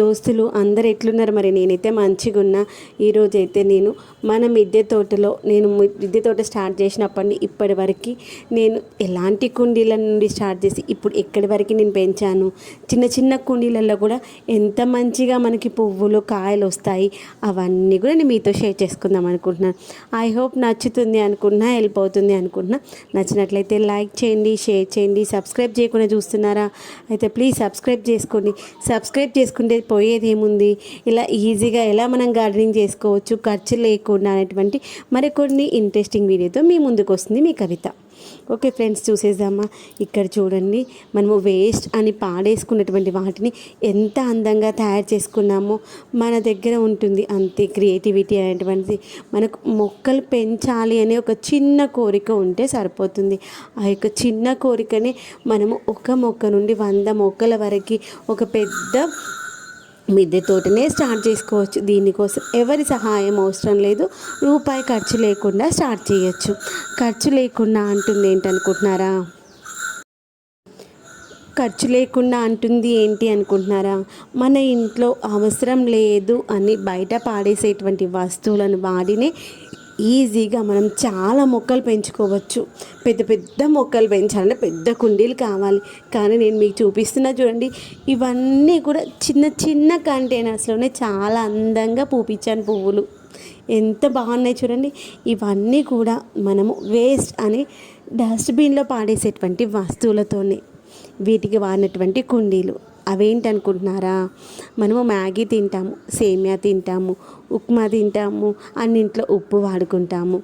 దోస్తులు అందరు ఎట్లున్నారు మరి? నేనైతే మంచిగా ఉన్నా ఈరోజు అయితే నేను మన మిద్దె తోటలో నేను మిద్దె తోట స్టార్ట్ చేసినప్పటి ఇప్పటి వరకు నేను ఎలాంటి కుండీల నుండి స్టార్ట్ చేసి ఇప్పుడు ఎక్కడి వరకు నేను పెంచాను? చిన్న చిన్న కుండీలలో కూడా ఎంత మంచిగా మనకి పువ్వులు కాయలు వస్తాయి? అవన్నీ కూడా నేను మీతో షేర్ చేసుకుందాం అనుకుంటున్నాను ఐ హోప్ నచ్చుతుంది అనుకున్నా హెల్ప్ అవుతుంది అనుకుంటున్నా. నచ్చినట్లయితే లైక్ చేయండి షేర్ చేయండి. సబ్స్క్రైబ్ చేయకుండా చూస్తున్నారా? అయితే ప్లీజ్ సబ్స్క్రైబ్ చేసుకోండి. సబ్స్క్రైబ్ చేసుకుంటే పోయేది ఏముంది ఇలా ఈజీగా ఎలా మనం గార్డెనింగ్ చేసుకోవచ్చు? ఖర్చు లేకుండా అనేటువంటి మరికొన్ని ఇంట్రెస్టింగ్ వీడియోతో మీ ముందుకు వస్తుంది మీ కవిత. ఓకే ఫ్రెండ్స్ చూసేద్దామా? ఇక్కడ చూడండి మనము వేస్ట్ అని పాడేసుకున్నటువంటి వాటిని ఎంత అందంగా తయారు చేసుకున్నామో మన దగ్గర ఉంటుంది. అంతే క్రియేటివిటీ అనేటువంటిది. మనకు మొక్కలు పెంచాలి అనే ఒక చిన్న కోరిక ఉంటే సరిపోతుంది. ఆ యొక్క చిన్న కోరికనే మనము ఒక మొక్క నుండి వంద మొక్కల వరకు ఒక పెద్ద మిద్దె తోటనే స్టార్ట్ చేసుకోవచ్చు. దీనికోసం ఎవరి సహాయం అవసరం లేదు. రూపాయి ఖర్చు లేకుండా స్టార్ట్ చేయొచ్చు. ఖర్చు లేకుండా అంటుంది ఏంటనుకుంటున్నారా ఖర్చు లేకుండా అంటుంది ఏంటి అనుకుంటున్నారా? మన ఇంట్లో అవసరం లేదు అని బయట పాడేసేటువంటి వస్తువులను వాడినే ఈజీగా మనం చాలా మొక్కలు పెంచుకోవచ్చు. పెద్ద పెద్ద మొక్కలు పెంచాలంటే పెద్ద కుండీలు కావాలి. కానీ నేను మీకు చూపిస్తున్నా చూడండి ఇవన్నీ కూడా చిన్న చిన్న కంటైనర్స్లోనే చాలా అందంగా పూపించాను పువ్వులు. ఎంత బాగున్నాయి చూడండి. ఇవన్నీ కూడా మనము వేస్ట్ అని డస్ట్బిన్లో పాడేసేటువంటి వస్తువులతోనే. వీటికి వాడినటువంటి కుండీలు. అవేంటనుకుంటున్నారా మనము మ్యాగీ తింటాము సేమియా తింటాము ఉప్మా తింటాము అన్నింట్లో ఉప్పు వాడుకుంటాము.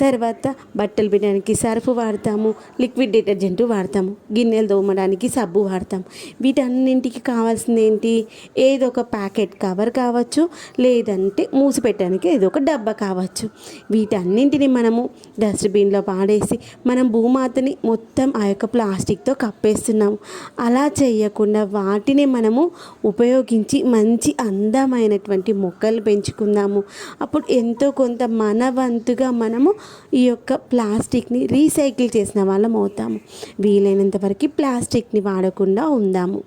తర్వాత బట్టలు పెట్టడానికి సర్ఫ్ వాడతాము లిక్విడ్ డిటర్జెంట్ వాడతాము గిన్నెలు తోమడానికి సబ్బు వాడతాం వీటన్నింటికి కావాల్సింది ఏంటి? ఏదో ఒక ప్యాకెట్ కవర్ కావచ్చు లేదంటే మూసి పెట్టడానికి ఏదో ఒక డబ్బా కావచ్చు. వీటన్నింటిని మనము డస్ట్బిన్లో పాడేసి మనం భూమాతని మొత్తం ఆ యొక్క ప్లాస్టిక్తో కప్పేస్తున్నాము. అలా చేయకుండా వాటిని మనము ఉపయోగించి మంచి అందమైనటువంటి మొక్కలు పెంచుకుందాము. అప్పుడు ఎంతో కొంత మన వంతుగా మనము ఈ యొక్క ప్లాస్టిక్ని రీసైకిల్ చేసిన వాళ్ళం అవుతాము. వీలైనంత వరకు ప్లాస్టిక్ని వాడకుండా ఉందాము.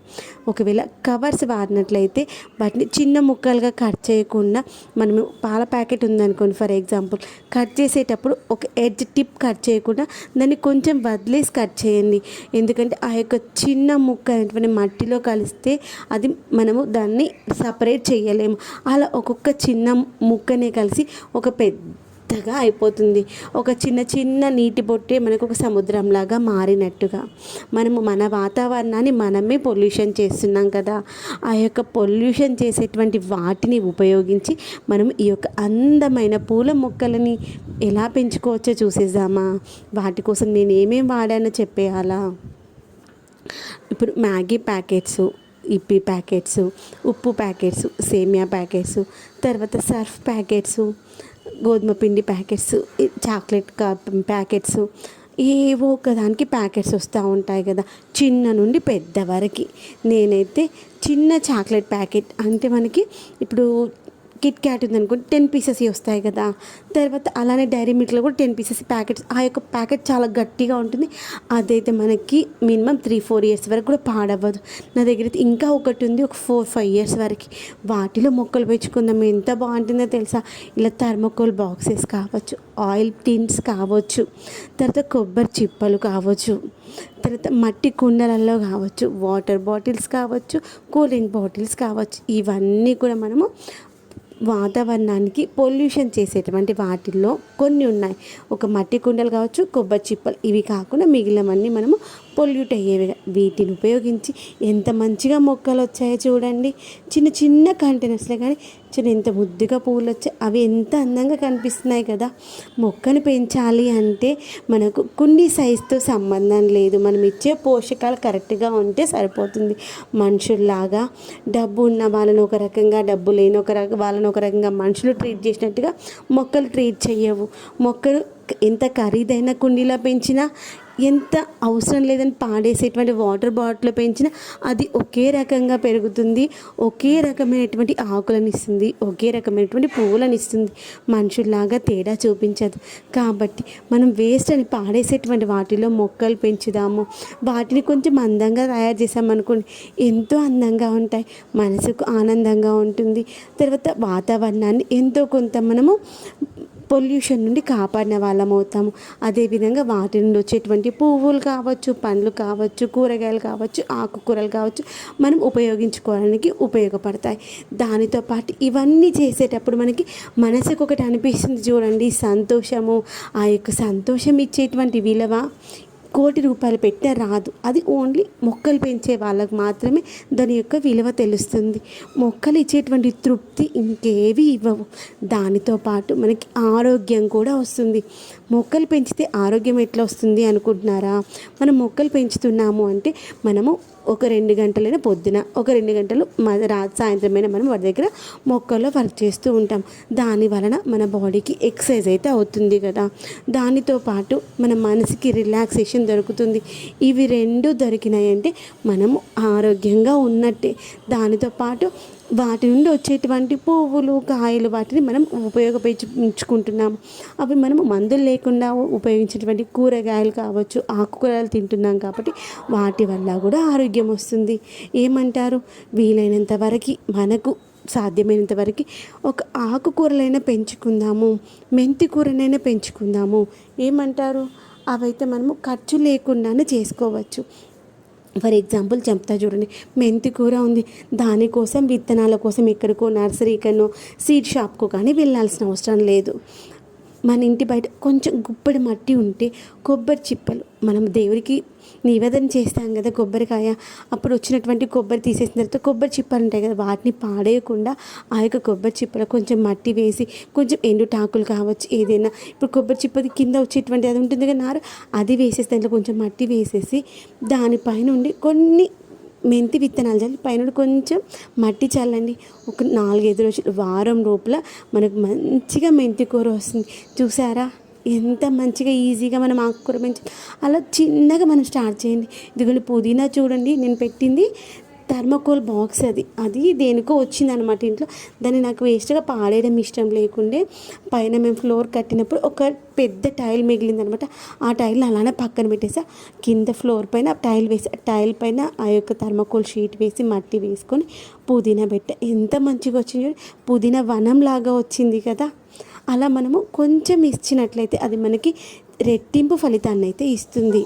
ఒకవేళ కవర్స్ వాడినట్లయితే వాటిని చిన్న ముక్కలుగా కట్ చేయకుండా మనము పాల ప్యాకెట్ ఉందనుకోండి ఫర్ ఎగ్జాంపుల్ కట్ చేసేటప్పుడు ఒక ఎడ్జ్ టిప్ కట్ చేయకుండా దాన్ని కొంచెం వదిలేసి కట్ చేయండి. ఎందుకంటే ఆ యొక్క చిన్న ముక్క అనేటువంటి మట్టిలో కలిస్తే అది మనము దాన్ని సపరేట్ చేయలేము. అలా ఒక్కొక్క చిన్న ముక్కనే కలిసి ఒక పెద్ద మెత్తగా అయిపోతుంది. ఒక చిన్న చిన్న నీటి బొట్టే మనకు ఒక సముద్రంలాగా మారినట్టుగా. మనము మన వాతావరణాన్ని మనమే పొల్యూషన్ చేస్తున్నాం కదా. ఆ యొక్క పొల్యూషన్ చేసేటువంటి వాటిని ఉపయోగించి మనం ఈ యొక్క అందమైన పూల మొక్కలని ఎలా పెంచుకోవచ్చో చూసేద్దామా? వాటి కోసం నేను ఏమేమి వాడానో చెప్పేయాలా? ఇప్పుడు మ్యాగీ ప్యాకెట్స్ ఇప్పి ప్యాకెట్స్ ఉప్పు ప్యాకెట్స్ సేమియా ప్యాకెట్స్ తర్వాత సర్ఫ్ ప్యాకెట్స్ గోధుమ పిండి ప్యాకెట్స్ చాక్లెట్ కప్ ప్యాకెట్స్ ఏవో ఒకదానికి ప్యాకెట్స్ వస్తూ ఉంటాయి కదా. చిన్న నుండి పెద్ద వరకు. నేనైతే చిన్న చాక్లెట్ ప్యాకెట్ అంటే మనకి ఇప్పుడు కిట్ క్యాట్ ఉందనుకోండి టెన్ పీసెస్ వస్తాయి కదా. తర్వాత అలానే డైరీ మిల్క్లో కూడా టెన్ పీసెస్ ప్యాకెట్స్. ఆ యొక్క ప్యాకెట్ చాలా గట్టిగా ఉంటుంది. అదైతే మనకి మినిమం త్రీ ఫోర్ ఇయర్స్ వరకు కూడా పాడవ్వదు. నా దగ్గర అయితే ఇంకా ఒకటి ఉంది ఒక ఫోర్ ఫైవ్ ఇయర్స్ వరకు. వాటిలో మొక్కలు పెంచుకుందాం. ఎంత బాగుంటుందో తెలుసా? ఇలా థర్మోకోల్ బాక్సెస్ కావచ్చు ఆయిల్ టిన్స్ కావచ్చు తర్వాత కొబ్బరి చిప్పలు కావచ్చు తర్వాత మట్టి కుండలలో కావచ్చు వాటర్ బాటిల్స్ కావచ్చు కూల్ డ్రింక్ బాటిల్స్ కావచ్చు. ఇవన్నీ కూడా మనము వాతావరణానికి పొల్యూషన్ చేసేటువంటి వాటిల్లో కొన్ని ఉన్నాయి. ఒక మట్టి కుండలు కావచ్చు కొబ్బరి చిప్పలు ఇవి కాకుండా మిగిలినవన్నీ మనము పొల్యూట్ అయ్యేవి వీటిని ఉపయోగించి ఎంత మంచిగా మొక్కలు వచ్చాయో చూడండి. చిన్న చిన్న కంటైనర్స్లో కానీ చిన్న ఎంత ముద్దుగా పువ్వులు వచ్చాయి. అవి ఎంత అందంగా కనిపిస్తున్నాయి కదా. మొక్కను పెంచాలి అంటే మనకు కొన్ని సైజుతో సంబంధం లేదు. మనం ఇచ్చే పోషకాలు కరెక్ట్గా ఉంటే సరిపోతుంది. మనుషుల్లాగా డబ్బు ఉన్న వాళ్ళని ఒక రకంగా డబ్బు లేని ఒక రక వాళ్ళని ఒక రకంగా మనుషులు ట్రీట్ చేసినట్టుగా మొక్కలు ట్రీట్ చేయవు. మొక్కలు ఎంత ఖరీదైన కుండీలో పెంచినా ఎంత అవసరం లేదని పాడేసేటువంటి వాటర్ బాటిల్ పెంచినా అది ఒకే రకంగా పెరుగుతుంది ఒకే రకమైనటువంటి ఆకులను ఇస్తుంది ఒకే రకమైనటువంటి పువ్వులను ఇస్తుంది. మనుషుల్లాగా తేడా చూపించదు. కాబట్టి మనం వేస్ట్ అని పాడేసేటువంటి వాటిలో మొక్కలు పెంచుదాము. వాటిని కొంచెం అందంగా తయారు చేసామనుకోండి ఎంతో అందంగా ఉంటాయి. మనసుకు ఆనందంగా ఉంటుంది. తర్వాత వాతావరణాన్ని ఎంతో కొంత మనము పొల్యూషన్ నుండి కాపాడిన వాళ్ళం అవుతాము. అదేవిధంగా వాటి నుండి వచ్చేటువంటి పువ్వులు కావచ్చు పండ్లు కావచ్చు కూరగాయలు కావచ్చు ఆకుకూరలు కావచ్చు మనం ఉపయోగించుకోవడానికి ఉపయోగపడతాయి. దానితో పాటు ఇవన్నీ చేసేటప్పుడు మనకి మనసుకు ఒకటి అనిపిస్తుంది చూడండి సంతోషము. ఆ యొక్క సంతోషం ఇచ్చేటువంటి విలువ కోటి రూపాయలు పెట్టినా రాదు. అది ఓన్లీ మొక్కలు పెంచే వాళ్ళకు మాత్రమే దాని యొక్క విలువ తెలుస్తుంది. మొక్కలు ఇచ్చేటువంటి తృప్తి ఇంకేవి ఇవ్వవు. దానితో పాటు మనకి ఆరోగ్యం కూడా వస్తుంది. మొక్కలు పెంచితే ఆరోగ్యం ఎట్లా వస్తుంది అనుకుంటున్నారా? మనం మొక్కలు పెంచుతున్నాము అంటే మనము ఒక రెండు గంటలైనా పొద్దున ఒక రెండు గంటలు మ- రా సాయంత్రమైనా మనం వాటి దగ్గర మొక్కల్లో వర్క్ చేస్తూ ఉంటాం. దాని వలన మన బాడీకి ఎక్సర్సైజ్ అయితే అవుతుంది కదా. దానితో పాటు మన మనసుకి రిలాక్సేషన్ దొరుకుతుంది. ఇవి రెండు దొరికినాయంటే మనము ఆరోగ్యంగా ఉన్నట్టే. దానితో పాటు వాటి నుండి వచ్చేటువంటి పువ్వులు కాయలు వాటిని మనం ఉపయోగించుకుంటున్నాము అవి మనము మందులు లేకుండా ఉపయోగించేటువంటి కూరగాయలు కావచ్చు ఆకుకూరలు తింటున్నాం కాబట్టి వాటి వల్ల కూడా ఆరోగ్యం వస్తుంది. ఏమంటారు? వీలైనంత వరకు మనకు సాధ్యమైనంత వరకు ఒక ఆకుకూరలైనా పెంచుకుందాము మెంతి కూరనైనా పెంచుకుందాము. ఏమంటారు? అవైతే మనము ఖర్చు లేకుండానే చేసుకోవచ్చు. ఫర్ ఎగ్జాంపుల్ చెప్తా చూడండి మెంతి కూర ఉంది. దానికోసం విత్తనాల కోసం ఎక్కడికో నర్సరీకనో సీడ్ షాప్కో కానీ వెళ్ళాల్సిన అవసరం లేదు. మన ఇంటి బయట కొంచెం గుప్పడి మట్టి ఉంటే కొబ్బరి చిప్పలు మనం దేవుడికి నివేదన చేస్తాం కదా కొబ్బరికాయ. అప్పుడు వచ్చినటువంటి కొబ్బరి తీసేసిన తర్వాత కొబ్బరి చిప్పలు ఉంటాయి కదా వాటిని పాడేయకుండా ఆ యొక్క కొబ్బరి చిప్పలు కొంచెం మట్టి వేసి కొంచెం ఎండుటాకులు కావచ్చు ఏదైనా. ఇప్పుడు కొబ్బరి చిప్పది కింద వచ్చేటువంటి అది ఉంటుంది కదా నారు అది వేసేసి దాంట్లో కొంచెం మట్టి వేసేసి దానిపైన ఉండి కొన్ని మెంతి విత్తనాలు చల్లి పైన కొంచెం మట్టి చల్లండి. ఒక నాలుగైదు రోజులు వారం లోపల మనకు మంచిగా మెంతి కూర వస్తుంది. చూసారా? ఎంత మంచిగా ఈజీగా మనం ఆకుకూర పెంచు అలా చిన్నగా మనం స్టార్ట్ చేయండి. ఇదిగోండి పుదీనా చూడండి నేను పెట్టింది థర్మకోల్ బాక్స్ అది. అది దేనికో వచ్చిందనమాట ఇంట్లో. దాన్ని నాకు వేస్ట్గా పాడేయడం ఇష్టం లేకుండే పైన మేము ఫ్లోర్ కట్టినప్పుడు ఒక పెద్ద టైల్ మిగిలిందనమాట ఆ టైల్ అలానే పక్కన పెట్టేసా. కింద ఫ్లోర్ పైన టైల్ వేసి ఆ టైల్ పైన ఆ యొక్క థర్మకోల్ షీట్ వేసి మట్టి వేసుకొని పుదీనా పెట్టా. ఎంత మంచిగా వచ్చింది పుదీనా వనం లాగా వచ్చింది కదా. అలా మనము కొంచెం ఇచ్చినట్లయితే అది మనకి రెట్టింపు ఫలితాన్ని అయితే ఇస్తుంది.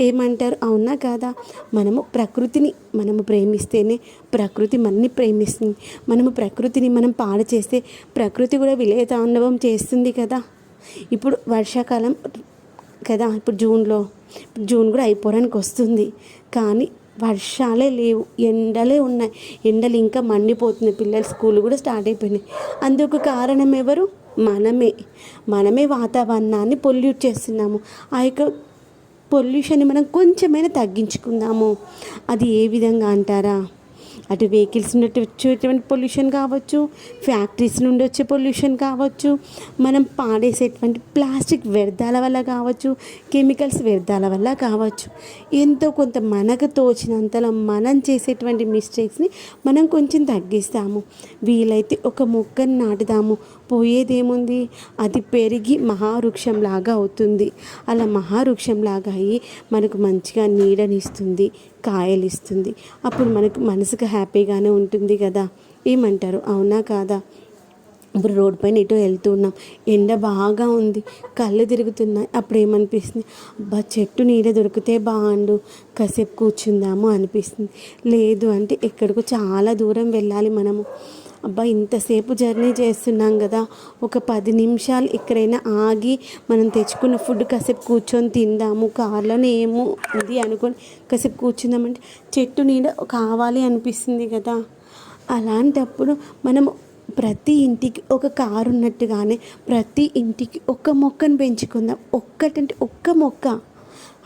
ఏమంటారు? అవునా కాదా? మనము ప్రకృతిని మనము ప్రేమిస్తేనే ప్రకృతి మనని ప్రేమిస్తుంది. మనము ప్రకృతిని మనం పాడు చేస్తే ప్రకృతి కూడా విలయతాండవం చేస్తుంది కదా? ఇప్పుడు వర్షాకాలం కదా? ఇప్పుడు జూన్లో జూన్ కూడా అయిపోవడానికి వస్తుంది. కానీ వర్షాలే లేవు ఎండలే ఉన్నాయి. ఎండలు ఇంకా మండిపోతున్నాయి. పిల్లల స్కూల్ కూడా స్టార్ట్ అయిపోయినాయి. అందుకు కారణం ఎవరు? మనమే. మనమే వాతావరణాన్ని పొల్యూట్ చేస్తున్నాము. ఆ యొక్క పొల్యూషన్ని మనం కొంచెమైనా తగ్గించుకుందాము. అది ఏ విధంగా అంటారా? అటు వెహికల్స్ నుండి వచ్చేటువంటి పొల్యూషన్ కావచ్చు ఫ్యాక్టరీస్ నుండి వచ్చే పొల్యూషన్ కావచ్చు మనం పాడేసేటువంటి ప్లాస్టిక్ వ్యర్థాల వల్ల కావచ్చు కెమికల్స్ వ్యర్థాల వల్ల కావచ్చు. ఎంతో కొంత మనకు తోచినంతలో మనం చేసేటువంటి మిస్టేక్స్ని మనం కొంచెం తగ్గిస్తాము. వీలైతే ఒక మొక్కను నాటుదాము. పోయేదేముంది? అది పెరిగి మహావృక్షంలాగా అవుతుంది. అలా మహావృక్షంలాగా అయ్యి మనకు మంచిగా నీడనిస్తుంది. కాయలు ఇస్తుంది అప్పుడు మనకు మనసుకు హ్యాపీగానే ఉంటుంది కదా. ఏమంటారు? అవునా కాదా? ఇప్పుడు రోడ్ పైన ఎటో వెళ్తున్నాం ఎండ బాగా ఉంది. కళ్ళు తిరుగుతున్నాయి. అప్పుడు ఏమనిపిస్తుంది? అబ్బా చెట్టు నీడ దొరికితే బాగుండు. కాసేపు కూర్చుందాము అనిపిస్తుంది. లేదు అంటే ఎక్కడికో చాలా దూరం వెళ్ళాలి మనము. అబ్బా ఇంతసేపు జర్నీ చేస్తున్నాం కదా. ఒక పది నిమిషాలు ఎక్కడైనా ఆగి మనం తెచ్చుకున్న ఫుడ్ కాసేపు కూర్చొని తిందాము. కార్లోనే ఏమో ఉంది అనుకొని కాసేపు కూర్చుందామంటే చెట్టు నీడ కావాలి అనిపిస్తుంది కదా. అలాంటప్పుడు మనం ప్రతి ఇంటికి ఒక కారు ఉన్నట్టుగానే ప్రతి ఇంటికి ఒక మొక్కను పెంచుకుందాం. ఒక్కటంటే ఒక్క మొక్క.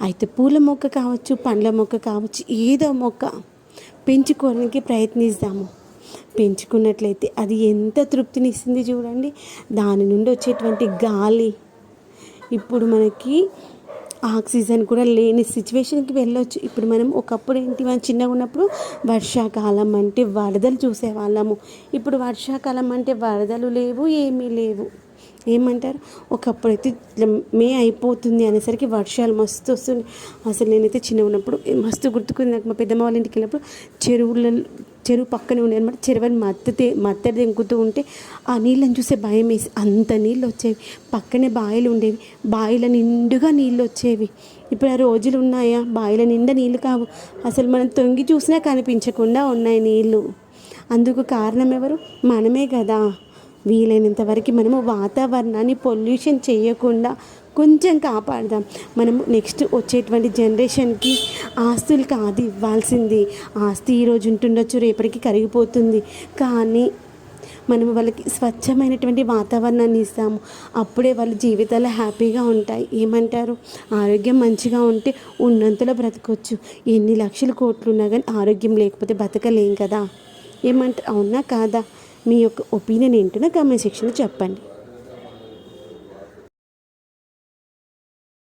అయితే పూల మొక్క కావచ్చు పండ్ల మొక్క కావచ్చు ఏదో మొక్క పెంచుకోవడానికి ప్రయత్నిస్తాము పెంచుకున్నట్లయితే అది ఎంత తృప్తినిస్తుంది చూడండి. దాని నుండి వచ్చేటువంటి గాలి. ఇప్పుడు మనకి ఆక్సిజన్ కూడా లేని సిచ్యువేషన్కి వెళ్ళొచ్చు. ఇప్పుడు మనం ఒకప్పుడు ఏంటి మనం చిన్నగా ఉన్నప్పుడు వర్షాకాలం అంటే వరదలు చూసేవాళ్ళము. ఇప్పుడు వర్షాకాలం అంటే వరదలు లేవు ఏమీ లేవు. ఏమంటారు? ఒకప్పుడైతే ఇట్లా మే అయిపోతుంది అనేసరికి వర్షాలు మస్తు వస్తుంది అసలు నేనైతే చిన్నగా ఉన్నప్పుడు మస్తు గుర్తుకుంది నాకు మా పెద్దమ్మ వాళ్ళ ఇంటికి వెళ్ళినప్పుడు. చెరువులలో చెరువు పక్కనే ఉండే అనమాట చెరువుని మత్తతే మత్తడి దెంకుతూ ఉంటే ఆ నీళ్ళని చూసే భయం వేసి అంత నీళ్ళు వచ్చేవి. పక్కనే బావిలు ఉండేవి. బావిల నిండుగా నీళ్ళు వచ్చేవి. ఇప్పుడు ఆ రోజులు ఉన్నాయా? బావిల నిండా నీళ్ళు కావు. అసలు మనం తొంగి చూసినా కనిపించకుండా ఉన్నాయి నీళ్ళు. అందుకు కారణం ఎవరు? మనమే కదా. వీలైనంత వరకు మనము వాతావరణాన్ని పొల్యూషన్ చేయకుండా కొంచెం కాపాడదాం. మనం నెక్స్ట్ వచ్చేటువంటి జనరేషన్కి ఆస్తులు కాదు ఇవ్వాల్సింది. ఆస్తి ఈరోజు ఉంటుండొచ్చు రేపటికి కరిగిపోతుంది. కానీ మనం వాళ్ళకి స్వచ్ఛమైనటువంటి వాతావరణాన్ని ఇస్తాము. అప్పుడే వాళ్ళ జీవితాలు హ్యాపీగా ఉంటాయి. ఏమంటారు? ఆరోగ్యం మంచిగా ఉంటే ఉన్నంతలో బ్రతకొచ్చు. ఎన్ని లక్షల కోట్లు ఉన్నా కానీ ఆరోగ్యం లేకపోతే బతకలేం కదా? ఏమంటారు అవునా కాదా? మీ యొక్క ఒపీనియన్ ఏంటో నా కామెంట్ సెక్షన్లో చెప్పండి.